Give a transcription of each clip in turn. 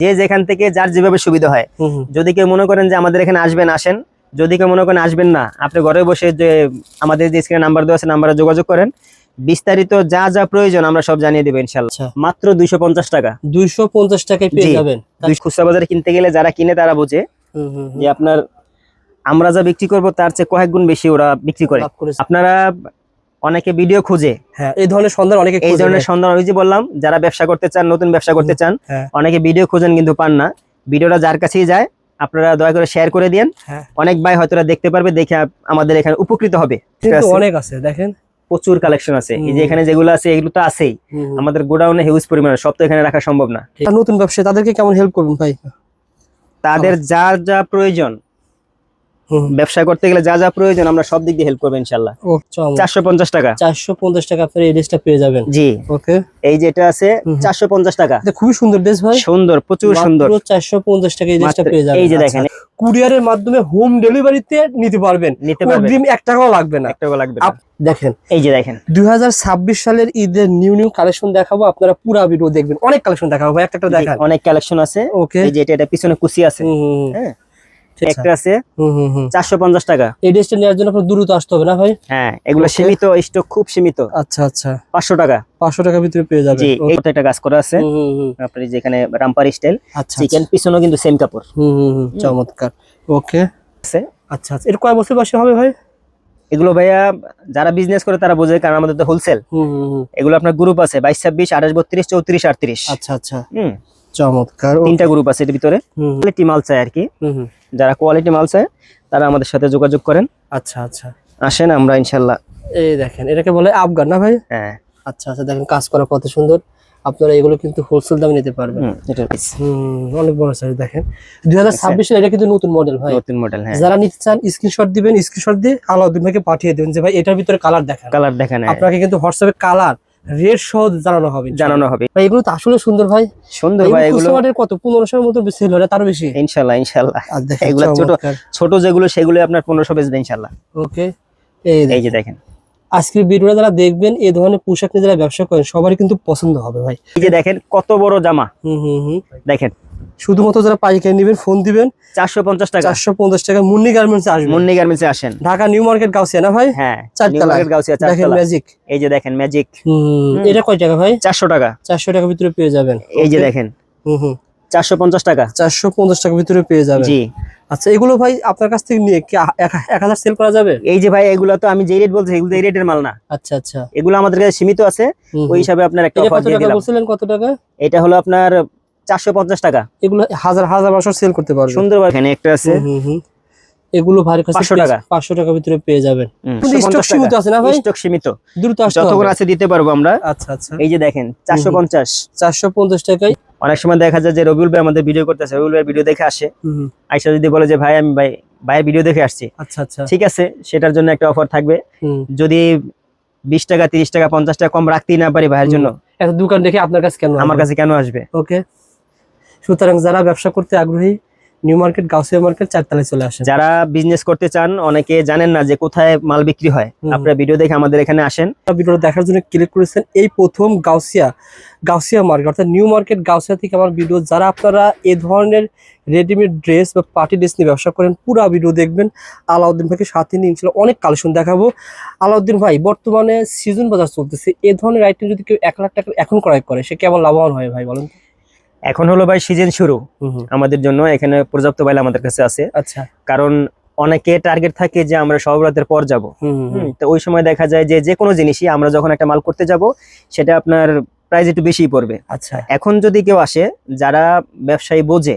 যে যেখান থেকে যার যেভাবে সুবিধা হয়। যদি কেউ মনে করেন যে আমাদের এখানে আসবেন আসেন। যদি কেউ মনে করেন আসবেন না আপনি ঘরে বসে যে আমাদের যে স্ক্রিনে নাম্বার দেওয়া আছে নাম্বারে যোগাযোগ করেন। বিস্তারিত যা যা প্রয়োজন আমরা সব জানিয়ে দেবো ইনশাল্লাহ আচ্ছা। মাত্র দুইশো পঞ্চাশ টাকা। দুইশো পঞ্চাশ টাকায় পেয়ে যাবেন। খুচরা বাজারে কিনতে গেলে যারা কিনে তারা বোঝে। যে আপনার আমরা যা বিক্রি করব তার চেয়ে কয়েক গুণ বেশি ওরা বিক্রি করে। আপনারা অনেকে ভিডিও খুঁজে। হ্যাঁ এই ধরনের সন্ধান অনেকে এই ধরনের। সন্ধান ওই যে বললাম যারা ব্যবসা করতে চান নতুন ব্যবসা করতে চান হ্যাঁ। অনেকে ভিডিও খোঁজেন কিন্তু পান না। ভিডিওটা যার কাছেই যায় আপনারা দয়া করে শেয়ার করে দিন হ্যাঁ। অনেক ভাই হয়তো দেখতে পারবে দেখে আমাদের এখানে উপকৃত হবে? অনেক আছে দেখেন। প্রচুর কালেকশন আছে। এই যে এখানে যেগুলো আছে এগুলো তো আছেই। আমাদের গোডাউনে হিউজ পরিমাণে সব তো এখানে রাখা সম্ভব না। নতুন ব্যবসায়ী তাদেরকে কেমন হেল্প করবেন ভাই? তাদের যা যা প্রয়োজন ব্যবসা করতে গেলে যা যা প্রয়োজন আমরা সব দিক দিয়ে হেল্প করব ইনশাল্লাহ। চারশো পঞ্চাশ টাকা। চারশো পঞ্চাশ টাকা আপনার এই ড্রেসটা পেয়ে যাবেন। জি। ওকে। এই যেটা আছে চারশো পঞ্চাশ টাকা। খুবই সুন্দর ড্রেস ভাই। সুন্দর প্রচুর সুন্দর। চারশো পঞ্চাশ টাকা এই ড্রেসটা পেয়ে যাবেন। এই যে আচ্ছা। দেখেন। কুরিয়ারের মাধ্যমে হোম ডেলিভারিতে নিতে পারবেন। নিতে পারবেন। এক টাকাও লাগবে না। একটা লাগবে না। দেখেন। এই যে দেখেন। দুই হাজার ছাব্বিশ সালের ঈদের নিউ নিউ কালেকশন দেখাবো। আপনারা পুরা ভিডিও দেখবেন। অনেক কালেকশন দেখাবো ভাই। একটা দেখান। অনেক কালেকশন আছে। ওকে। এই যে এটা পিছনে কুচি আছে। হ্যাঁ। একটা আছে। হুম হুম হুম। চারশো পঞ্চাশ টাকা। এই ড্রেসটা নেওয়ার জন্য আপনার দ্রুত আসতে হবে না ভাই? হ্যাঁ এগুলো সীমিত স্টক খুব সীমিত। আচ্ছা আচ্ছা। পাঁচশো টাকা। পাঁচশো টাকার ভিতরে পেয়ে ওকে। একটা কাজ করা আছে। এই যেখানে রামপার স্টাইল আচ্ছা চিকেন পিছনেও কিন্তু সেম কাপড়। আচ্ছা। হুম। চমৎকার। ওকে। আছে। আচ্ছা আচ্ছা। এর কয় বছর বয়সে হবে ভাই? এগুলো ভাইয়া যারা বিজনেস করে তারা বোঝে কারণ আমাদের তো হোলসেল হুম হুম হুম। এগুলো আপনার গ্রুপ আছে বাইশ ছাব্বিশ আঠাশ বত্রিশ চৌত্রিশ আটত্রিশ। আচ্ছা আচ্ছা। হুম। চমৎকার। তিনটা গ্রুপ আছে এর ভিতরে। মাল চায় আর কি। যারা কোয়ালিটি মাল চায় তারা আমাদের সাথে যোগাযোগ করেন। আচ্ছা আচ্ছা। আসেন আমরা ইনশাল্লাহ এই দেখেন এটাকে বলে আফগান না ভাই? হ্যাঁ। আচ্ছা আচ্ছা দেখেন কাজ করা কত সুন্দর। আপনারা এগুলো কিন্তু হোলসেল দামে নিতে পারবেন। অনেক বড় সাইজ দেখেন। দুই হাজার ছাব্বিশ এটা কিন্তু নতুন মডেল ভাই। নতুন মডেল হ্যাঁ। যারা নিতে চান স্ক্রিনশট দিবেন স্ক্রিনশট দিয়ে আলাউদ্দিন ভাইকে পাঠিয়ে দেবেন যে ভাই এটার ভিতরে কালার দেখান। কালার দেখেন আপনাকে কিন্তু হোয়াটসঅ্যাপে কালার রেড সহ জানানো হবে জানানো হবে। ভাই এগুলো তো আসলে সুন্দর ভাই। সুন্দর ভাই এগুলো আমাদের কত? পনেরোশোর মতো সেল হলে তার বেশি। ইনশাল্লাহ আর এগুলো ছোট ছোট যেগুলো সেগুলো আপনার 1500 বেচবে ইনশাআল্লাহ। ওকে এই যে দেখেন। আজকের ভিডিওটা যারা দেখবেন এই ধরনের পোশাক নিয়ে যারা ব্যবসা করেন সবারই কিন্তু পছন্দ হবে ভাই। এই যে দেখেন কত বড় জামা। হম হুম হুম। দেখেন শুধুমাত্র যারা পাইকারি নেবেন ফোন দিবেন। চারশো পঞ্চাশ টাকা। চারশো পঞ্চাশ টাকা মুন্নি গার্মেন্টস আসবে মুন্নি গার্মেন্টসে আসেন। ঢাকা নিউ মার্কেট গাউসিয়া না ভাই? হ্যাঁ চারতলা। গাউসিয়া দেখেন ম্যাজিক এই যে দেখেন ম্যাজিক এটা কয় টাকা ভাই? চারশো টাকা। চারশো টাকার ভিতরে পেয়ে যাবেন। এই যে দেখেন। হুম হুম। চারশো পঞ্চাশ টাকা। চারশো পঞ্চাশ টাকার ভিতরে পেয়ে যাবেন। জি। আচ্ছা এগুলো ভাই আপনার কাছ থেকে নিয়ে কি এক এক হাজার সেল করা যাবে? এই যে ভাই এগুলো তো আমি যে রেট বলছি এগুলো এই রেটের মাল না। আচ্ছা আচ্ছা। এগুলো আমাদের কাছে সীমিত আছে। ওই হিসাবে আপনার একটা অফার দিয়ে দিলাম। কত টাকা? এটা হলো আপনার চারশো পঞ্চাশ টাকা। এগুলো হাজার হাজার বছর সেল করতে পারবেন সুন্দর এখানে একটা আছে। এগুলো ভারী কাছে 500 টাকা। পাঁচশো টাকার ভিতরে পেয়ে যাবেন। 150 সীমিত আছে না ভাই? স্টক সীমিত। দ্রুত যতক্ষণ আছে দিতে পারব আমরা। আচ্ছা আচ্ছা। এই যে দেখেন চারশো পঞ্চাশ। চারশো পঞ্চাশ টাকায়। অনেক সময় দেখা যায় যে রবিউল ভাই আমাদের ভিডিও করতেছে রবিউল ভাই ভিডিও দেখে আসে। আইসা যদি বলে যে ভাই আমি ভাই ভাইয়ের ভিডিও দেখে আসছি। আচ্ছা আচ্ছা। ঠিক আছে সেটার জন্য একটা অফার থাকবে। যদি বিশ টাকা তিরিশ টাকা পঞ্চাশ টাকা কম রাখতেই না পারি ভাইয়ের জন্য একটা দোকান দেখে আপনার কাছে কেন আমার কাছে কেন আসবে? ওকে। সুতরাং যারা ব্যবসা করতে আগ্রহী নিউ মার্কেট গাউসিয়া মার্কেট চারতলায় চলে আসেন। যারা বিজনেস করতে চান অনেকে জানেন না যে কোথায় মাল বিক্রি হয়। আপনারা ভিডিও দেখে আমাদের এখানে আসেন। ভিডিওটা দেখার জন্য ক্লিক করেছেন এই প্রথম গাউসিয়া গাউসিয়া মার্কেট অর্থাৎ নিউ মার্কেট গাউসিয়া থেকে আমার ভিডিও যারা আপনারা এ ধরনের রেডিমেড ড্রেস বা পার্টি ড্রেস নিয়ে ব্যবসা করেন পুরো ভিডিও দেখবেন। আলাউদ্দিন ভাইকে সাথে নিয়ে ইনশাল্লাহ অনেক কালেকশন দেখাবো। আলাউদ্দিন ভাই বর্তমানে সিজন বাজার চলতেছে। এ ধরনের আইটেম যদি কেউ এক লাখ টাকা এখন ক্রয় করে সে কেমন লাভবান হয় ভাই বলেন? এখন হলো ভাই সিজন শুরু। আমাদের জন্য এখানে পর্যাপ্ত বাইল আমাদের কাছে আছে। আচ্ছা। কারণ অনেকে টার্গেট থাকে যে আমরা সহবরাতের পর যাব। তো ওই সময় দেখা যায় যে যে কোনো জিনিসই আমরা যখন একটা মাল করতে যাব সেটা আপনার প্রাইস একটু বেশি পড়বে। আচ্ছা। এখন যদি কেউ আসে যারা ব্যবসায়ী বোঝে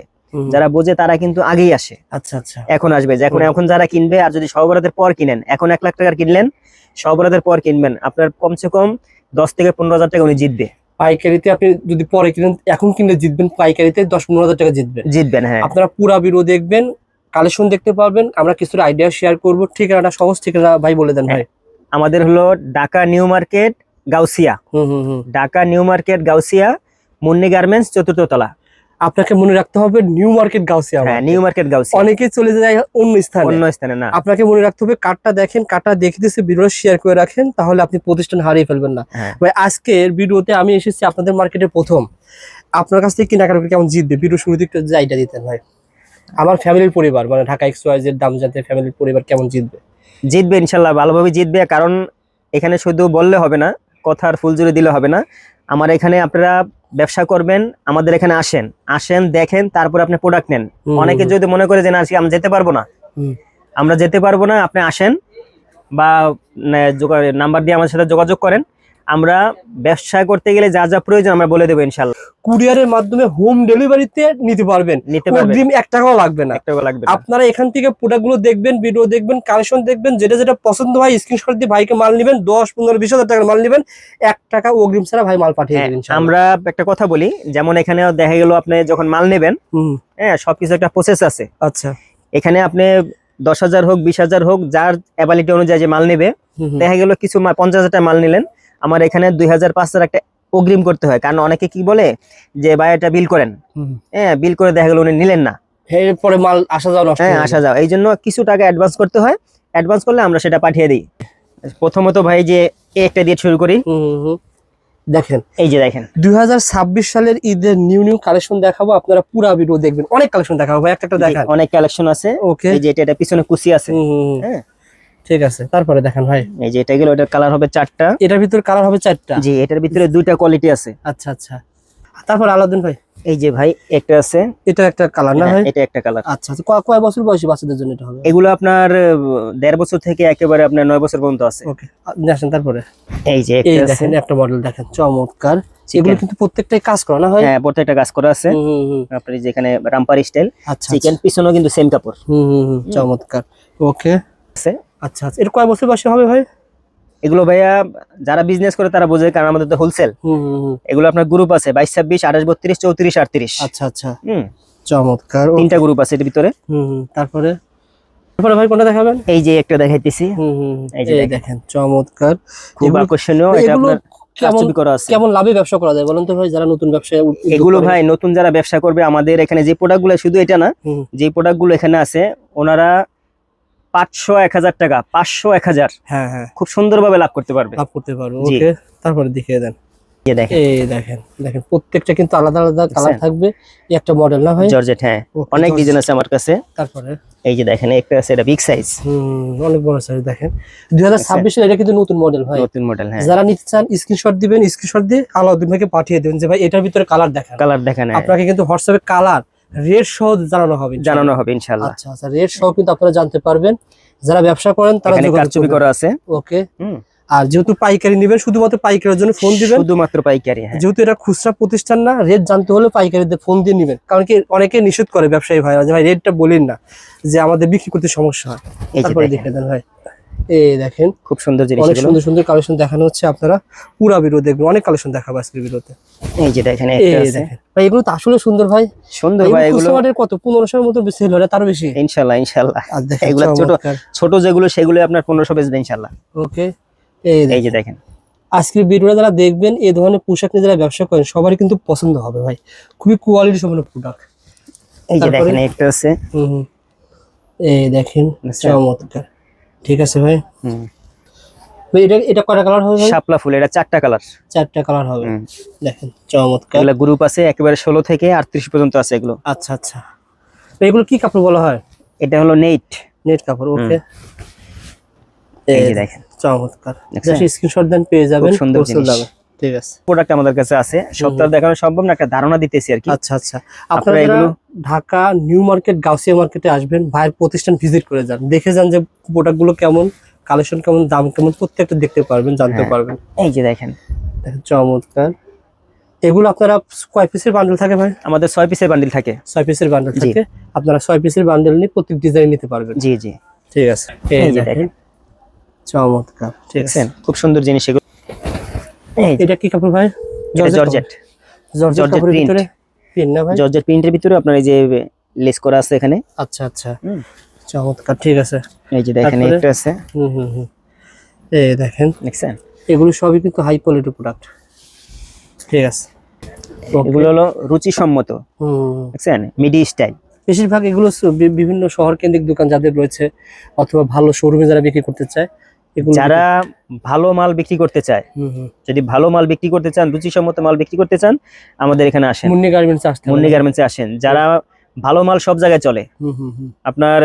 যারা বোঝে তারা কিন্তু আগেই আসে। আচ্ছা আচ্ছা। এখন আসবে যে এখন এখন যারা কিনবে আর যদি সহবরাতের পর কিনেন এখন এক লাখ টাকার কিনলেন সবরাতের পর কিনবেন। আপনার কমসে কম দশ থেকে পনেরো হাজার টাকা উনি জিতবে। পাইকারিতে আপনি যদি পরে কিনেন এখন কিনলে জিতবেন পাইকারিতে দশ পনেরো হাজার টাকা জিতবেন। জিতবেন হ্যাঁ। আপনারা পুরা বিরো দেখবেন কালেকশন দেখতে পারবেন আমরা কিছু আইডিয়া শেয়ার করব ঠিকানাটা সহজ ঠিকানা ভাই বলে দেন ভাই। আমাদের হলো ঢাকা নিউ মার্কেট গাউসিয়া। হুম হুম হুম। Dhaka new market Gausia Munni garments চতুর্থ তলা। আপনাকে মনে রাখতে হবে নিউ মার্কেট গাউসিয়া হ্যাঁ নিউ মার্কেট গাউসিয়া অনেকে চলে যায় অন্য স্থানে। অন্য স্থানে না। আপনাকে মনে রাখতে হবে কার্ডটা দেখেন কার্ডটা দেখে দিয়েছে ভিডিও শেয়ার করে রাখেন তাহলে আপনি প্রতিষ্ঠান হারিয়ে ফেলবেন না। হ্যাঁ। ভাই আজকের ভিডিওতে আমি এসেছি আপনাদের মার্কেটে প্রথম। আপনার কাছ থেকে কেনাকাটা করে কেমন জিতবে? ভিডিও শুরুতে একটু যাইটা দিতেন ভাই। আমার ফ্যামিলির পরিবার মানে ঢাকা এক্স ওয়াই এর দাম জানতে ফ্যামিলির পরিবার কেমন জিতবে? জিতবে ইনশাল্লাহ ভালোভাবে জিতবে কারণ এখানে শুধু বললে হবে না কথার ফুল জুড়ে দিলে হবে না। আমার এখানে আপনারা ব্যবসা করবেন আমাদের এখানে আসেন। আসেন দেখেন তারপর আপনি প্রোডাক্ট নেন। অনেকে যদি মনে করে যে না আজকে আমি যেতে পারব না। আমরা যেতে পারব না আপনি আসেন বা নাম্বার দিয়ে আমার সাথে যোগাযোগ করেন। আমরা ব্যবসা করতে গেলে যা যা প্রয়োজন আমরা বলে দেবো ইনশাল্লাহ কুরিয়ারের মাধ্যমে হোম ডেলিভারিতে নিতে পারবেন। অগ্রিম এক টাকাও লাগবে না। আপনারা এখান থেকে প্রোডাক্টগুলো দেখবেন ভিডিও দেখবেন কালেকশন দেখবেন যেটা যেটা পছন্দ হয় স্ক্রিনশট দিয়ে ভাইকে মাল নেবেন দশ পনেরো বিশ হাজার টাকার মাল নেবেন এক টাকা অগ্রিম ছাড়া ভাই মাল পাঠিয়ে হ্যাঁ, দেবেন আমরা একটা কথা বলি যেমন এখানে দেখা গেল আপনি যখন মাল নেবেন হ্যাঁ সবকিছু একটা প্রসেস আছে। আচ্ছা। এখানে আপনি দশ হাজার হোক বিশ হাজার হোক যার অ্যাবিলিটি অনুযায়ী যে মাল নেবে দেখা গেল কিছু পঞ্চাশ হাজার টাকা মাল নিলেন। আমার এখানে দুই হাজার পাঁচ হাজার একটা অগ্রিম করতে হয়। কারণ অনেকে কি বলে যে ভাই এটা বিল করেন। হ্যাঁ বিল করে দেখা গেল উনি নিলেন না। এরপরে মাল আসা যাওয়া হ্যাঁ আসা যাও এই জন্য কিছু টাকা অ্যাডভান্স করতে হয়। অ্যাডভান্স করলে আমরা সেটা পাঠিয়ে দিই। প্রথমত ভাই যে একটা দিয়ে শুরু করি। দেখেন। এই যে দেখেন। দুই হাজার ছাব্বিশ সালের ঈদের নিউ নিউ কালেকশন দেখাবো। আপনারা পুরা ভিডিও দেখবেন। অনেক কালেকশন দেখাবো ভাই একটা একটা দেখান। অনেক কালেকশন আছে। ওকে এই যে এটা এটা পিছনে কুচি আছে। হ্যাঁ। ঠিক আছে তারপরে দেখেন ভাই। এই যে এটা গেল এটার কালার হবে চারটা। এটার ভিতর কালার হবে চারটা? জি এটার ভিতরে দুইটা কোয়ালিটি আছে। আচ্ছা আচ্ছা। তারপর আলাদিন ভাই। এই যে ভাই একটা আছে। এটা একটা কালার না ভাই? এটা একটা কালার আচ্ছা আচ্ছা। কয়- কয় বছর বয়সী বাচ্চাদের জন্য এটা হবে? এগুলো আপনার দেড় বছর থেকে একেবারে আপনার নয় বছর পর্যন্ত আছে। ওকে আসেন তারপরে। এই যে এই দেখেন একটা মডেল দেখেন চমৎকার। এগুলো কিন্তু প্রত্যেকটাই কাজ করা না হয় হ্যাঁ প্রত্যেকটা কাজ করা আছে। আপনার যেখানে রামপার স্টাইল আচ্ছা চিকেন পিছনেও কিন্তু সেম কাপড়। হুম হুম হুম, চমৎকার। ওকে আছে। আচ্ছা আচ্ছা। এর কয় বছর বয়সী হবে ভাই? এগুলো ভাইয়া যারা বিজনেস করে তারা বোঝে কারণ আমাদের তো হোলসেল হুম হুম হুম। এগুলো আপনার গ্রুপ আছে বাইশ ছাব্বিশ আঠাশ বত্রিশ চৌত্রিশ আটত্রিশ। আচ্ছা আচ্ছা। হুম। চমৎকার। তিনটা গ্রুপ আছে এর ভিতরে। হুম হুম। তারপরে? তারপরে ভাই কোনটা দেখাবেন? এই যে একটা দেখাইতেছি। হুম এই যে দেখেন। চমৎকার। খুব আকর্ষণীয় এটা আপনার কেমন করা আছে। কেমন লাভে ব্যবসা করা যায় বলেন তো ভাই যারা নতুন উদ্যোগ এগুলো ভাই নতুন যারা ব্যবসা করবে আমাদের এখানে যে প্রোডাক্টগুলো শুধু এটা না যে প্রোডাক্টগুলো এখানে আছে ওনারা পাঁচশো এক হাজার টাকা পাঁচশো এক হাজার। হ্যাঁ হ্যাঁ। খুব সুন্দরভাবে লাভ করতে পারবে। লাভ করতে পারব। ওকে। তারপরে দেখিয়ে দেন। এই দেখেন। দেখেন দেখেন প্রত্যেকটা কিন্তু আলাদা আলাদা কালার থাকবে। একটা মডেল না ভাই? জর্জেট হ্যাঁ। অনেক। ডিজাইন আছে আমার কাছে। তারপরে? এই যে দেখেন একটা আছে এটা বিগ সাইজ হুম অনেক বড় সাইজ দেখেন। ছাব্বিশে এটা কিন্তু নতুন মডেল ভাই। নতুন মডেল হ্যাঁ। যারা নিতে চান স্ক্রিনশট দিবেন স্ক্রিনশট দিয়ে আলাউদ্দিন ভাইকে পাঠিয়ে দেবেন যে ভাই এটার ভিতরে কালার দেখান। কালার দেখেন। আপনাকে কিন্তু হোয়াটসঅ্যাপে কালার রেড সহ জানানো হবে জানানো হবে ইনশাল্লাহ আচ্ছা আচ্ছা রেড সহ কিন্তু আপনারা জানতে পারবেন। যারা ব্যবসা করেন তারা কারচুপি করা আছে? ওকে। হুম। আর যেহেতু পাইকারি নেবেন শুধুমাত্র পাইকারের জন্য ফোন দিবেন। শুধুমাত্র পাইকারি হ্যাঁ। যেহেতু এটা খুচরা প্রতিষ্ঠান না রেট জানতে হলে পাইকারিদের ফোন দিয়ে নেবেন। কারণ কি অনেকে নিষেধ করে ব্যবসায়ী ভাইরা যে ভাই রেটটা বলেন না যে আমাদের বিক্রি করতে সমস্যা হয়। তারপরে দেখে দেন ভাই। এই দেখেন খুব সুন্দর জিনিস অনেক সুন্দর সুন্দর কালেকশন দেখানো হচ্ছে আপনারা। পুরা ভিডিও দেখবেন অনেক কালেকশন দেখাবো আজকের ভিডিওতে। এই যে দেখেন একটা আছে। ভাই এগুলো তো আসলে সুন্দর ভাই। সুন্দর ভাই এগুলো কত? পনেরোশোর মতো সেল হয় তার বেশি। ইনশাল্লাহ ইনশাল্লাহ। এগুলো ছোট ছোট যেগুলো সেগুলো আপনার পনেরোশো বেচবে ইনশাল্লাহ। ওকে এই যে দেখেন। আজকের ভিডিওটা যারা দেখবেন এই ধরনের পোশাক নিয়ে যারা ব্যবসা করেন সবারই কিন্তু পছন্দ হবে ভাই। খুবই কোয়ালিটি সম্পন্ন প্রোডাক্ট এই যে দেখেন একটা আছে। হুম হুম। এই দেখেন আচ্ছা। চমৎকার। ঠিক আছে ভাই? হুম। এটা এটা কয়টা কালার হবে শাপলা ফুল এটা চারটা কালার চারটা কালার হবে। দেখেন চমৎকার। এগুলো গ্রুপ আছে একেবারে ষোলো থেকে আটত্রিশ পর্যন্ত আছে এগুলো। আচ্ছা আচ্ছা। তো এগুলো কি কাপড় বলা হয়? এটা হলো নেট। নেট কাপড় ওকে এই দেখেন। চমৎকার? স্ক্রিনশট দেন পেয়ে যাবেন সুন্দর। ঠিক আছে। প্রোডাক্ট আমাদের কাছে আছে। দেখানো সম্ভব না একটা ধারণা দিতেছি আর কি। আচ্ছা আচ্ছা। আপনারা এগুলো- ঢাকা নিউ মার্কেট গাউসিয়া মার্কেটে আসবেন ভাইয়ের প্রতিষ্ঠান ভিজিট করে যান। দেখে যান যে কেমন কালেকশন কেমন দাম কেমন প্রত্যেকটা দেখতে পারবেন জানতে হ্যাঁ। পারবেন। এই যে দেখেন। দেখেন, চমৎকার। এগুলো আপনারা কয় পিসের বান্ডেল থাকে ভাই? আমাদের ছয় পিসের বান্ডিল থাকে। ছয় পিসের বান্ডেল জি। থাকে। আপনারা ছয় পিসের বান্ডেল নিয়ে প্রত্যেক ডিজাইন নিতে পারবেন। জি জি। ঠিক আছে। এই দেখেন। চমৎকার। ঠিক আছে। খুব সুন্দর জিনিস এটা কি কাপড় ভাই? Georgette georgette. জর্জেট কাপড়ের ভিতরে পিন না ভাই? জর্জেট প্রিন্টের ভিতরে আপনার এই যে লেস করা আছে এখানে। আচ্ছা আচ্ছা। চমৎকার ঠিক আছে। এই যে দেখেন? একটা আছে। হুম হুম হুম। এই দেখেন। দেখছেন? এগুলো সবই কিন্তু হাই কোয়ালিটি প্রোডাক্ট ঠিক আছে। এগুলো হলো রুচিসম্মত। হুম। দেখছেন? মিডি স্টাইল বেশিরভাগ এগুলো বিভিন্ন শহর কেন্দ্রিক দোকান যাদের রয়েছে অথবা ভালো শোরুমে যারা বিক্রি করতে চায় যারা ভালো মাল বিক্রি করতে চায় যদি ভালো মাল বিক্রি করতে চান রুচিসম্মত মাল বিক্রি করতে চান আমাদের এখানে আসেন। মুন্নি গার্মেন্টস আসেন মুন্নি গার্মেন্টসে আসেন। যারা ভালো মাল সব জায়গায় চলে। হুম হুম হুম। আপনার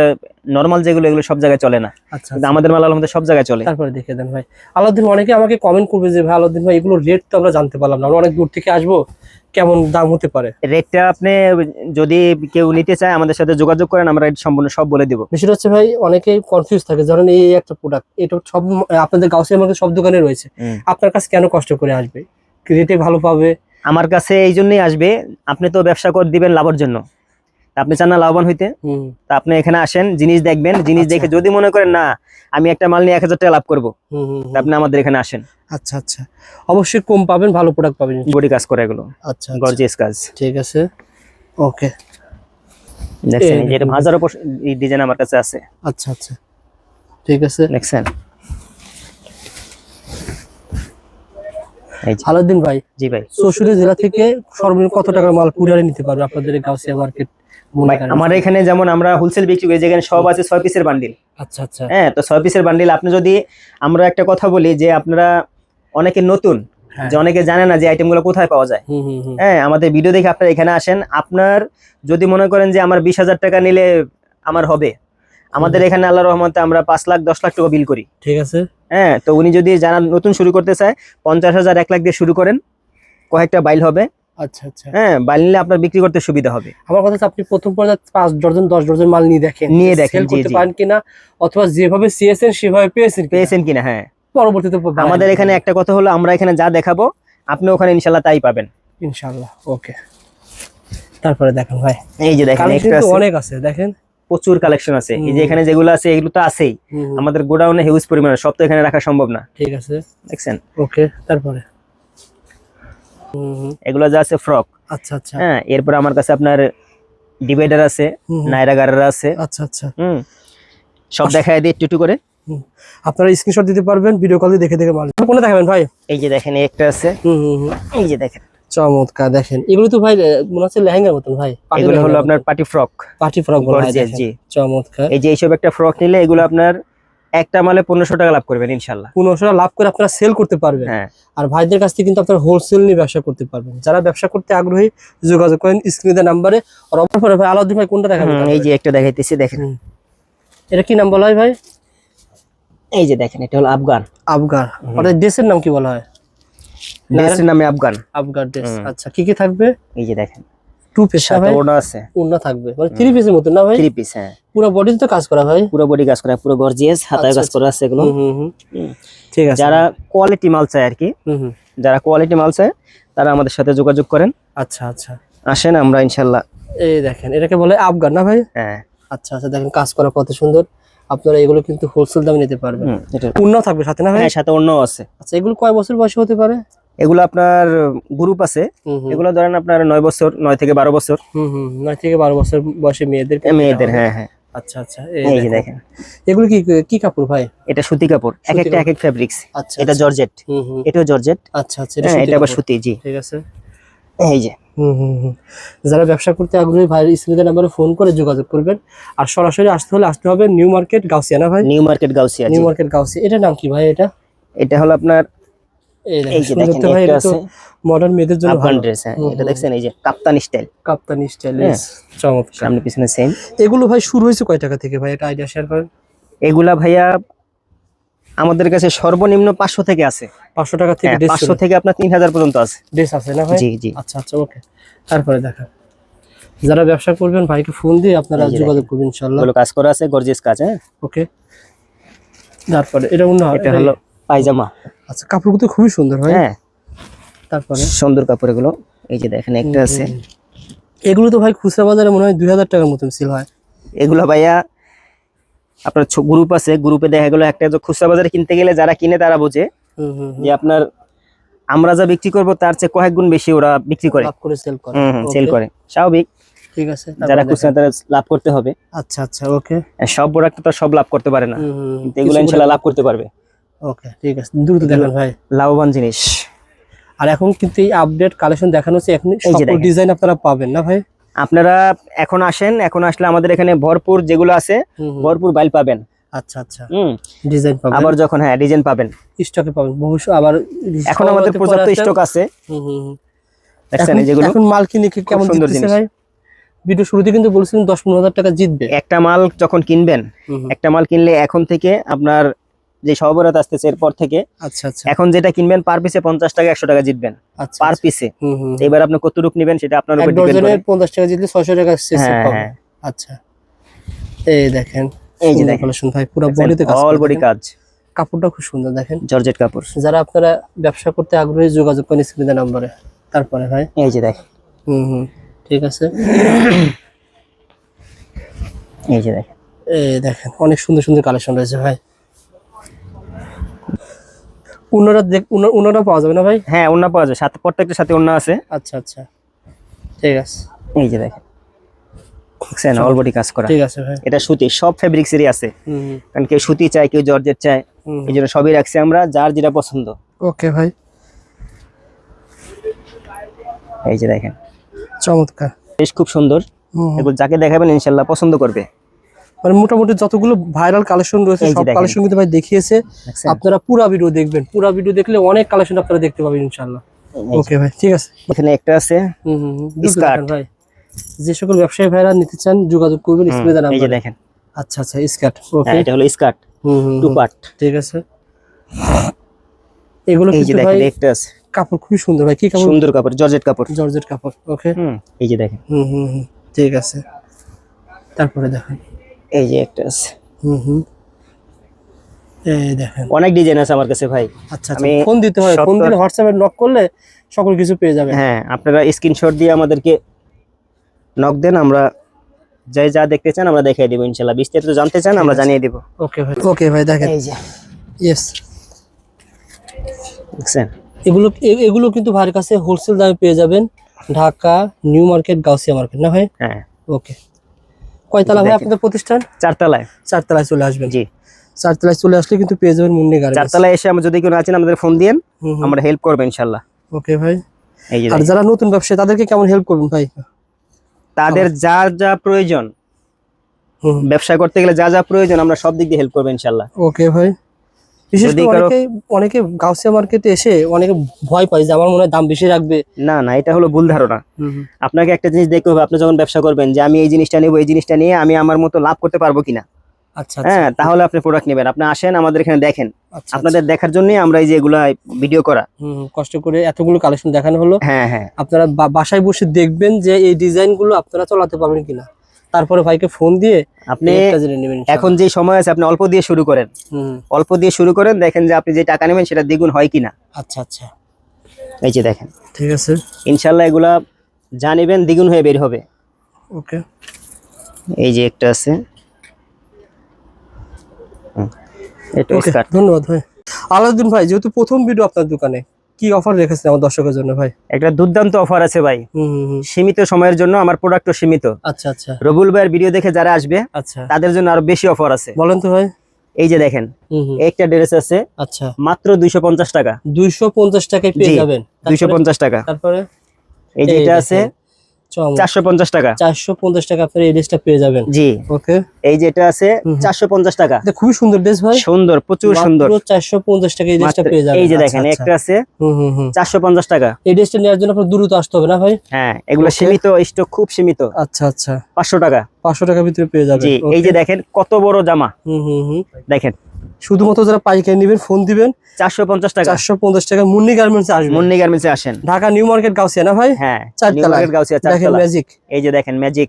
নর্মাল যেগুলো এগুলো সব জায়গায় চলে না। আচ্ছা আমাদের মাল আলহামদুলিল্লাহ সব জায়গায় চলে। তারপরে দেখে দেন ভাই। আলাউদ্দিন অনেকে আমাকে কমেন্ট করবে যে ভাই আলাউদ্দিন ভাই এগুলো রেট তো আমরা জানতে পারলাম না। আমরা অনেক দূর থেকে আসব। কেমন দাম হতে পারে? রেটটা আপনি যদি কেউ নিতে চায় আমাদের সাথে যোগাযোগ করেন আমরা রেট সম্পূর্ণ সব বলে দিব। বিষয়টা হচ্ছে ভাই অনেকেই কনফিউজ থাকে। ধরেন এই একটা প্রোডাক্ট এটা সব আপনাদের গাউসিয়া মার্কেট সব দোকানে রয়েছে। আপনার কাছে কেন কষ্ট করে আসবে? রেটে ভালো পাবে? আমার কাছে এই জন্যই আসবে। আপনি তো ব্যবসা করে দিবেন লাভের জন্য। আপনি চান না লাভবান হইতে তা আপনি এখানে আসেন জিনিস দেখবেন জিনিস আচ্ছা। দেখে যদি মনে করেন না আমি একটা মাল নিয়ে এক হাজার টাকা লাভ করব আপনি আমাদের এখানে আসেন। আচ্ছা আচ্ছা। অবশ্যই কম পাবেন ভালো প্রোডাক্ট পাবেন। বডি কাজ করে এগুলো। আচ্ছা আচ্ছা, গর্জিয়াস কাজ। ঠিক আছে। ওকে দেখছেন যেটা। হাজারো ডিজাইন আমার কাছে আছে। আচ্ছা আচ্ছা। ঠিক আছে। দেখছেন? এই আলাউদ্দিন ভাই। জি ভাই। জেলা থেকে সর্বনিম্ন কত টাকার মাল কুরিয়ারে নিতে পারবে আপনাদের গাউসিয়া মার্কেট আমার এখানে যেমন আমরা হোলসেল বিক্রি করি যেখানে সব আছে ছয় পিসের বান্ডিল আচ্ছা আচ্ছা। হ্যাঁ তো ছয় পিসের বান্ডিল আপনি যদি আমরা একটা কথা বলি যে আপনারা অনেকে নতুন হ্যাঁ। যে অনেকে জানে না যে আইটেমগুলো কোথায় পাওয়া যায়। হ্যাঁ আমাদের ভিডিও দেখে আপনারা এখানে আসেন। আপনার যদি মনে করেন যে আমার বিশ হাজার টাকা নিলে আমার হবে আমাদের এখানে আল্লাহ রহমতে আমরা পাঁচ লাখ দশ লাখ টাকা বিল করি। ঠিক আছে। হ্যাঁ তো উনি যদি জানা নতুন শুরু করতে চায় পঞ্চাশ হাজার এক লাখ দিয়ে শুরু করেন কয়েকটা বাইল হবে। আচ্ছা আচ্ছা। হ্যাঁ বাইল নিলে আপনার বিক্রি করতে সুবিধা হবে। আমার কথা আপনি প্রথম পর্যায়ে পাঁচ ডজন দশ ডজন মাল নিয়ে দেখেন। নিয়ে দেখেন, করতে। পারেন কিনা অথবা যেভাবে চেয়েছেন সেভাবে পেয়েছেন পেয়েছেন কিনা হ্যাঁ। পরবর্তীতে আমাদের এখানে একটা কথা হলো আমরা এখানে যা দেখাবো আপনি ওখানে ইনশাল্লাহ তাই পাবেন। ইনশাআল্লাহ ওকে। তারপরে দেখেন ভাই। এই যে দেখেন অনেক আছে দেখেন। প্রচুর কালেকশন আছে। এই যে এখানে যেগুলো আছে এগুলো তো আছেই। আমাদের গোডাউনে হিউজ পরিমাণে সব তো এখানে রাখা সম্ভব না। ঠিক আছে। দেখছেন? ওকে তারপরে? এগুলো যা আছে ফ্রক। আচ্ছা আচ্ছা। হ্যাঁ এরপর আমার কাছে আপনার ডিভাইডার আছে নাইরা গারার আছে। আচ্ছা আচ্ছা। হুম সব দেখায় দিই একটু একটু করে। আপনারা স্ক্রিনশট দিতে পারবেন ভিডিও কল দিয়ে দেখে দেখে মাল কোনটা দেখাবেন ভাই? এই যে দেখেন একটা আছে। হুম হুম হুম। এই যে দেখেন। চমৎকার দেখেন। এগুলো তো ভাই মনে হচ্ছে লেহেঙ্গার মতন ভাই। এগুলো হলো আপনার পার্টি ফ্রক। পার্টি ফ্রক বলা জি। চমৎকার। এই যে এইসব একটা ফ্রক নিলে এগুলো আপনার একটা মালে পনেরোশো টাকা লাভ করবেন ইনশাল্লাহ। পনেরোশো টাকা লাভ করে আপনারা সেল করতে পারবেন। হ্যাঁ। আর ভাইদের কাছ থেকে কিন্তু আপনারা হোলসেল নিয়ে ব্যবসা করতে পারবেন। যারা ব্যবসা করতে আগ্রহী যোগাযোগ করেন স্ক্রিনে নাম্বারে আর অপর পরে ভাই আলাউদ্দিন ভাই কোনটা দেখাবেন? এই যে একটা দেখাইতেছি দেখেন। এটা কি নাম বলা হয় ভাই? এই যে দেখেন এটা হলো আফগান। আফগান। ওটা দেশের নাম কি বলা হয়? দেশের নামে আফগান। আফগান দেশ। আচ্ছা কি কি থাকবে? এই যে দেখেন। টু পিস সাথে ওড়না আছে। উন্না থাকবে। মানে থ্রি পিসের মতো না ভাই? থ্রি পিস হ্যাঁ। পুরো বডিতে তো কাজ করা ভাই। পুরো বডি কাজ করা পুরো গর্জিয়াস হাতায় আচ্ছা, কাজ করা আছে এগুলো। ঠিক আছে। যারা কোয়ালিটি মাল চায় আর কি হুম হুম। যারা কোয়ালিটি মাল চায় তারা আমাদের সাথে যোগাযোগ করেন। আচ্ছা আচ্ছা। আসেন আমরা ইনশাল্লাহ। এই দেখেন এটাকে বলে আফগান না ভাই? হ্যাঁ। আচ্ছা আচ্ছা দেখেন কাজ করা কত সুন্দর। আপনারা এগুলো কিন্তু হোলসেল দামে নিতে পারবেন। উন্নাও থাকবে সাথে না ভাই? হ্যাঁ সাথে অন্য আছে। আচ্ছা এগুলো কয় বছর বয়সে হতে পারে? এগুলো আপনার গ্রুপ আছে। এগুলো ধরেন আপনার নয় বছর নয় থেকে বারো বছর। হুম হুম নয় থেকে বারো বছর বয়সে মেয়েদের মেয়েদের হ্যাঁ হ্যাঁ। আচ্ছা আচ্ছা। এই এই যে দেখেন। দেখেন। এগুলো কি কি কাপড় ভাই? এটা সুতি কাপড় এক একটা এক এক আচ্ছা এটা আচ্ছা। জর্জেট। হুম হুম। এটাও জর্জেট। আচ্ছা আচ্ছা এটা হ্যাঁ সুতি আবার সুতি জি। ঠিক আছে। এই যে। যারা ব্যবসা করতে আগ্রহী ভাই নাম্বারে ফোন করে যোগাযোগ করবেন। আর সরাসরি আসতে হলে আসতে হবে নিউ মার্কেট গাউসিয়া না ভাই? New market Gausia new market Gausia. এটার নাম কি ভাই এটা? এটা হলো আপনার এই এই যে দেখেন একটা আছে। মডার্ন মেয়েদের জন্য আফগান ভালো। ড্রেস হ্যাঁ এটা দেখছেন এই যে কাপ্তানি স্টাইল কাপ্তানি স্টাইল। চমৎকার। সামনে পিছনে সেম এগুলো ভাই শুরু হয়েছে কয় টাকা থেকে ভাই? এটা আইডিয়া শেয়ার করেন। এগুলা ভাইয়া আমাদের কাছে সর্বনিম্ন পাঁচশো থেকে আছে। পাঁচশো টাকা থেকে হ্যাঁ, পাঁচশো থেকে আপনার তিন হাজার পর্যন্ত আছে। ড্রেস আছে না ভাই? জি জি। আচ্ছা আচ্ছা ওকে। তারপরে দেখা। যারা ব্যবসা করবেন ভাইকে ফোন দিয়ে আপনারা যোগাযোগ করবেন ইনশাল্লাহ কাজ করা আছে গর্জিয়াস কাজ হ্যাঁ। ওকে। তারপরে এটা অন্য এটা হলো পায়জামা। আচ্ছা কাপড়গুলো তো খুবই সুন্দর ভাই। হ্যাঁ। তারপরে? সুন্দর কাপড় এগুলো। এই যে দেখেন একটা আছে। এগুলো তো ভাই খুচরা বাজারে মনে হয় দুই হাজার টাকার মতন সেল হয়। এগুলো ভাইয়া আপনার গ্রুপ আছে গ্রুপে দেখা গেলো একটা খুচরা বাজারে কিনতে গেলে যারা কিনে তারা বোঝে। যে আপনার আমরা যা বিক্রি করব তার চেয়ে কয়েক গুণ বেশি ওরা বিক্রি করে। সেল করে স্বাভাবিক। ঠিক আছে যারা খুচরা তারা লাভ করতে হবে। আচ্ছা আচ্ছা ওকে সব প্রোডাক্ট তো সব লাভ করতে পারে না। কিন্তু এগুলো ইনশাল্লাহ লাভ করতে পারবে। ওকে ঠিক আছে। দ্রুত দেখেন ভাই। লাভবান জিনিস। আর এখন কিন্তু এই আপডেট কালেকশন দেখানো হচ্ছে এখন সকল ডিজাইন আপনারা পাবেন না ভাই? আপনারা এখন আসেন এখন আসলে আমাদের এখানে ভরপুর যেগুলো আছে। ভরপুর বাইল পাবেন। আচ্ছা আচ্ছা। হুম। ডিজাইন পাবেন। আবার যখন হ্যাঁ ডিজাইন পাবেন। স্টকে পাবেন। ভবিষ্যৎ আবার এখন আমাদের পর্যাপ্ত স্টক আছে। হুম, হুম। দেখছেন যেগুলো? এখন মাল কিনে কি কেমন সুন্দর জিনিস। ভাই? ভিডিও শুরুতে কিন্তু বলছিলেন দশ পনেরো হাজার টাকা জিতবে। একটা মাল যখন কিনবেন। একটা মাল কিনলে এখন থেকে আপনার যে সহবরাত আসতেছে এরপর থেকে আচ্ছা আচ্ছা। এখন যেটা কিনবেন পার পিসে পঞ্চাশ টাকা একশো টাকা জিতবেন। আচ্ছা পার আচ্ছা। পিসে হুম, হুম, হুম। এবার আপনি কতটুক নেবেন সেটা আপনার উপর ডিপেন্ড করে। পঞ্চাশ টাকা জিতলে ছয়শো টাকা শেষে হ্যাঁ পাবেন। হ্যাঁ। আচ্ছা। এই দেখেন এই যে দেখেন। collection ভাই পুরো বডিতে কাজ অল বডি কাজ। কাপড়টা খুব সুন্দর দেখেন। জর্জেট কাপড়। যারা আপনারা ব্যবসা করতে আগ্রহী যোগাযোগ করেন স্ক্রিনে নম্বরে। তারপরে ভাই। এই যে দেখেন। হুম হুম ঠিক আছে। এই যে দেখেন। এই দেখেন অনেক সুন্দর সুন্দর কালেকশন রয়েছে ভাই। পাওয়া যাবে না ভাই? হ্যাঁ পাওয়া যায়। সাথে প্রত্যেকটার সাথে আছে। আচ্ছা আচ্ছা। ঠিক আছে। এই যে দেখেন। দেখছেন অল বডি কাজ করা। ঠিক আছে ভাই। এটা সুতি সব ফেব্রিক্সেরই আছে। কারণ কেউ সুতি চায় কেউ জর্জেট চায় হুম এই জন্য সবই রাখছি আমরা যার যেটা পছন্দ। ওকে ভাই। এই যে দেখেন। চমৎকার। বেশ খুব সুন্দর। এগুলো যাকে দেখাবেন ইনশাল্লাহ পছন্দ করবে। মানে মোটামুটি যতগুলো ভাইরাল কালেকশন রয়েছে সব কালেকশন কিন্তু ভাই দেখিয়েছে। আপনারা পুরো ভিডিও দেখবেন। পুরো ভিডিও দেখলে অনেক কালেকশন আপনারা দেখতে পাবেন ইনশাআল্লাহ। ওকে ভাই ঠিক আছে। এখানে একটা আছে। হুম হুম ভাই। যে সকল ব্যবসায়ী ভাইরা নিতে চান যোগাযোগ করবেন স্ক্রিনে এই যে দেখেন। আচ্ছা আচ্ছা স্কার্ট। ওকে হ্যাঁ এটা হলো স্কার্ট। হুম হুম টু পার্ট ঠিক আছে। এগুলো কিন্তু ভাই দেখেন একটা আছে। কাপড় খুবই সুন্দর ভাই। কি কাপড়? সুন্দর কাপড় জর্জেট কাপড়। জর্জেট কাপড় ওকে হুম এই যে দেখেন। হুম হুম ঠিক আছে। তারপরে দেখেন। এই যে একটা আছে। হুম হুম। দেখেন। অনেক ডিজাইন আছে আমার কাছে ভাই। আচ্ছা আচ্ছা। ফোন দিতে হয় ফোন দিলে হোয়াটসঅ্যাপে নক করলে সকল কিছু পেয়ে যাবেন। হ্যাঁ আপনারা স্ক্রিনশট দিয়ে আমাদেরকে নক দেন আমরা যাই যা দেখতে চান আমরা দেখিয়ে দিব ইনশাল্লাহ। বিস্তারিত জানতে চান আমরা জানিয়ে দিব। ওকে ভাই। ওকে ভাই দেখেন। এই যে। ইয়েস দেখছেন? এগুলো এগুলো কিন্তু ভাইয়ের কাছে হোলসেল দামে পেয়ে যাবেন। Dhaka new market Gausia market. না ভাই? হ্যাঁ। ওকে কয়তলা ভাই আপনাদের প্রতিষ্ঠান? চারতলায়। চারতলায় চলে আসবেন। জি। চারতলায় চলে আসলে কিন্তু পেয়ে যাবেন মুন্নি গাড়ি চারতলায় এসে আমরা যদি কেউ আছেন আমাদের ফোন দিয়েন আমরা হেল্প করব ইনশাল্লাহ। ওকে ভাই। আর যারা নতুন ব্যবসায়ী তাদেরকে কেমন হেল্প করবেন ভাই? তাদের যা যা প্রয়োজন ব্যবসা করতে গেলে যা যা প্রয়োজন আমরা সব দিক দিয়ে হেল্প করব ইনশাল্লাহ। ওকে ভাই। বিশেষ করে অনেকে অনেকে গাউসিয়া মার্কেটে এসে অনেকে ভয় পায় যে আমার মনে হয় দাম বেশি রাখবে। না না এটা হলো ভুল ধারণা। আপনাকে একটা জিনিস দেখতে হবে আপনি যখন ব্যবসা করবেন যে আমি এই জিনিসটা নেব এই জিনিসটা নিয়ে আমি আমার মতো লাভ করতে পারব কিনা। আচ্ছা আচ্ছা। হ্যাঁ তাহলে আপনি প্রোডাক্ট নেবেন। আপনি আসেন আমাদের এখানে দেখেন। আচ্ছা, আপনাদের দেখার জন্যই আমরা এই যে এগুলা ভিডিও করা। কষ্ট করে এতগুলো কালেকশন দেখানো হলো। হ্যাঁ হ্যাঁ। আপনারা বাসায় বসে দেখবেন যে এই ডিজাইনগুলো আপনারা চালাতে পারবেন কিনা। তারপরে ভাইকে ফোন দিয়ে আপনি। এখন যে সময় আছে আপনি অল্প দিয়ে শুরু করেন। অল্প দিয়ে শুরু করেন দেখেন যে আপনি যে টাকা নেবেন সেটা দ্বিগুণ হয় কিনা। আচ্ছা আচ্ছা। এই যে দেখেন। ঠিক আছে। ইনশাল্লাহ এগুলা যা নেবেন দ্বিগুণ হয়ে বের হবে। ওকে। এই যে একটা আছে। ধন্যবাদ ভাই। আলাউদ্দিন ভাই যেহেতু প্রথম ভিডিও আপনার দোকানে কি অফার রেখেছেন আমার দর্শকের জন্য ভাই? একটা দুর্দান্ত অফার আছে ভাই। সীমিত সময়ের জন্য আমার প্রোডাক্টও সীমিত। আচ্ছা আচ্ছা। রবুল ভাইয়ের ভিডিও দেখে যারা আসবে আচ্ছা। তাদের জন্য আরও বেশি অফার আছে। বলেন তো ভাই। এই যে দেখেন একটা ড্রেস আছে আচ্ছা। মাত্র দুইশো পঞ্চাশ টাকা। দুইশো পঞ্চাশ টাকায় পেয়ে যাবেন। দুইশো পঞ্চাশ টাকা। তারপরে এই যে এটা আছে চারশো পঞ্চাশ টাকা। চারশো পঞ্চাশ টাকা আপনার এই ড্রেসটা পেয়ে যাবেন। জি। ওকে। এই যে এটা আছে হুম। চারশো পঞ্চাশ টাকা। এটা খুবই সুন্দর ড্রেস ভাই। সুন্দর প্রচুর সুন্দর। টাকা এই ড্রেসটা পেয়ে যাবেন। এই যে আচ্ছা, দেখেন আচ্ছা। একটা আছে হুম হুম হুম। চারশো পঞ্চাশ টাকা। এই ড্রেসটা নেওয়ার জন্য আপনার দ্রুত আসতে হবে না ভাই? হ্যাঁ এগুলো সীমিত স্টক খুব সীমিত। আচ্ছা আচ্ছা। পাঁচশো টাকা। পাঁচশো টাকার ভিতরে পেয়ে যাবেন। জি এই যে দেখেন কত বড় জামা। হুম হুম হুম। দেখেন শুধুমাত্র যারা পাইকারি নেবেন ফোন দিবেন। চারশো পঞ্চাশ টাকা। চারশো পঞ্চাশ টাকা মুন্নি গার্মেন্টস আসবে। মুন্নি গার্মেন্টসে আসেন। ঢাকা নিউ মার্কেট গাউসিয়া না ভাই? হ্যাঁ চারতলা। গাউসিয়া দেখেন ম্যাজিক এই যে দেখেন ম্যাজিক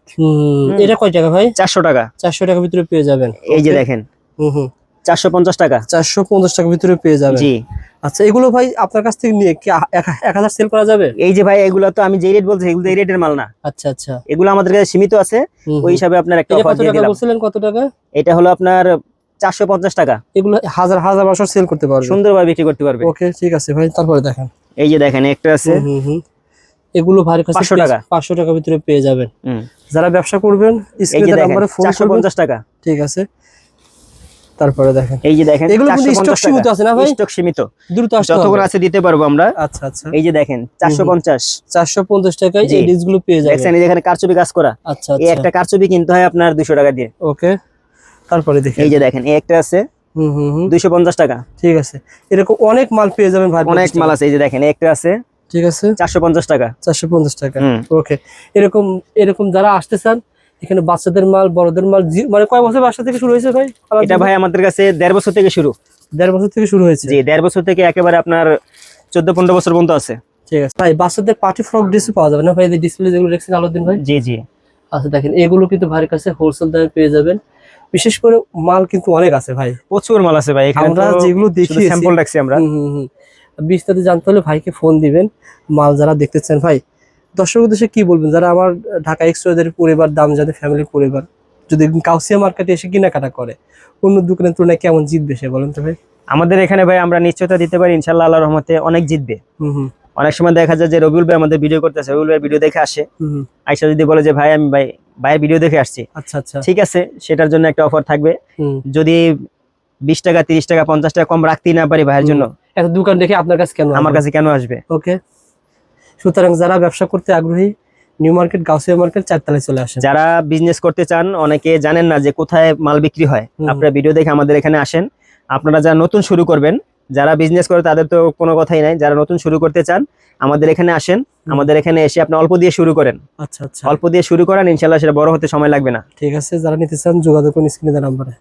এটা কয় টাকা ভাই? চারশো টাকা। চারশো টাকার ভিতরে পেয়ে যাবেন। এই যে দেখেন। হুম হুম। চারশো পঞ্চাশ টাকা। চারশো পঞ্চাশ টাকার ভিতরে পেয়ে যাবেন। জি। আচ্ছা এগুলো ভাই আপনার কাছ থেকে নিয়ে এক- হাজার সেল করা যাবে? এই যে ভাই এগুলো তো আমি যে রেট বলছি এগুলো এই রেটের মাল না। আচ্ছা আচ্ছা। এগুলো আমাদের কাছে সীমিত আছে। ওই হিসাবে আপনার একটা অফার দিয়ে দিলাম। কত টাকা? এটা হলো আপনার চারশো পঞ্চাশ টাকা। এগুলো হাজার হাজার বছর সেল করতে পারবে। সুন্দরভাবে বিক্রি করতে পারবে। ওকে ঠিক আছে ভাই তারপরে দেখেন। এই যে দেখেন একটা আছে। এগুলো কাছে 500 টাকা। পাঁচশো টাকার ভিতরে পেয়ে যাবেন। যারা ব্যবসা করবেন স্ক্রিনে ফোন টাকা। ঠিক আছে। তারপরে দেখেন। এই যে দেখেন এগুলো কিন্তু 450 সীমিত আছে না ভাই? সীমিত। দ্রুত আসতে যতক্ষণ হবে। আছে দিতে পারব আমরা। আচ্ছা আচ্ছা। এই যে দেখেন চারশো পঞ্চাশ। চারশো পঞ্চাশ টাকায় জি। এই ডিসগুলো পেয়ে যাবেন। এখানে কারচুপি কাজ করা। আচ্ছা এই আচ্ছা। একটা কারচুপি কিনতে হয় আপনার দুশো টাকা দিয়ে। ওকে। তারপরে দেখি এই যে দেখেন এই একটা আছে। দুইশো পঞ্চাশ টাকা। ঠিক আছে। এরকম অনেক মাল পেয়ে যাবেন ভাই অনেক মাল আছে এই যে দেখেন এই একটা আছে। ঠিক আছে। চারশো পঞ্চাশ টাকা। চারশো পঞ্চাশ টাকা। ওকে। এরকম এরকম যারা আসতে চান এখানে বাচ্চাদের মাল বড়দের মাল মানে কয় বছর বাসা থেকে শুরু হয়েছে ভাই? এটা ভাই আমাদের কাছে দেড় বছর থেকে শুরু। দেড় বছর থেকে শুরু হয়েছে। জি দেড় বছর থেকে একেবারে আপনার চোদ্দ পনেরো বছর পর্যন্ত আছে। ঠিক আছে। ভাই বাচ্চাদের পার্টি ফ্রক ড্রেস পাওয়া যাবে না ভাই? ডিসপ্লে যেগুলো দেখছেন আলো দিন ভাই? জি জি। আচ্ছা দেখেন এগুলো কিন্তু ভাইয়ের কাছে হোলসেল দামে পেয়ে যাবেন। বিশেষ করে মাল কিন্তু অনেক আছে ভাই। প্রচুর মাল আছে ভাই আমরা যেগুলো দেখিয়েছি স্যাম্পল রাখছি আমরা। বিস্তারিত জানতে হলে ভাইকে ফোন দিবেন মাল যারা দেখতে চান ভাই। দর্শক উদ্দেশ্যে কি বলবেন? যারা আমার ঢাকা এক্সপ্রেসের পরিবার দাম জানে ফ্যামিলির পরিবার যদি কাউসিয়া মার্কেটে এসে কেনাকাটা করে অন্য দোকানের তুলনায় কেমন জিতবে সে বলেন তো ভাই? আমাদের এখানে ভাই আমরা নিশ্চয়তা দিতে পারি ইনশাল্লাহ আল্লাহ রহমতে অনেক জিতবে। হুম হুম। অনেক সময় দেখা যায় যে রবিউল ভাই আমাদের ভিডিও করতেছে রবিউল ভাই ভিডিও দেখে আসে। আইসা যদি বলে যে ভাই আমি ভাই ভাইয়ের ভিডিও দেখে আসছি। আচ্ছা আচ্ছা। ঠিক আছে সেটার জন্য একটা অফার থাকবে। যদি বিশ টাকা তিরিশ টাকা পঞ্চাশ টাকা কম রাখতেই না পারি ভাইয়ের জন্য এত দোকান দেখে আপনার কাছে কেন আমার কাছে কেন আসবে? ওকে। সুতরাং যারা ব্যবসা করতে আগ্রহী নিউ মার্কেট গাউসিয়া মার্কেট চারতলায় চলে আসেন। যারা বিজনেস করতে চান অনেকে জানেন না যে কোথায় মাল বিক্রি হয়। আপনারা ভিডিও দেখে আমাদের এখানে আসেন। আপনারা যারা নতুন শুরু করবেন যারা বিজনেস করে তাদের তো কোনো কথাই নাই। যারা নতুন শুরু করতে চান আমাদের এখানে আসেন। আমাদের এখানে এসে আপনি অল্প দিয়ে শুরু করেন। আচ্ছা আচ্ছা। অল্প দিয়ে শুরু করেন ইনশাল্লাহ সেটা বড় হতে সময় লাগবে না। ঠিক আছে যারা নিতে চান যোগাযোগ করুন স্ক্রিনে নাম্বারে।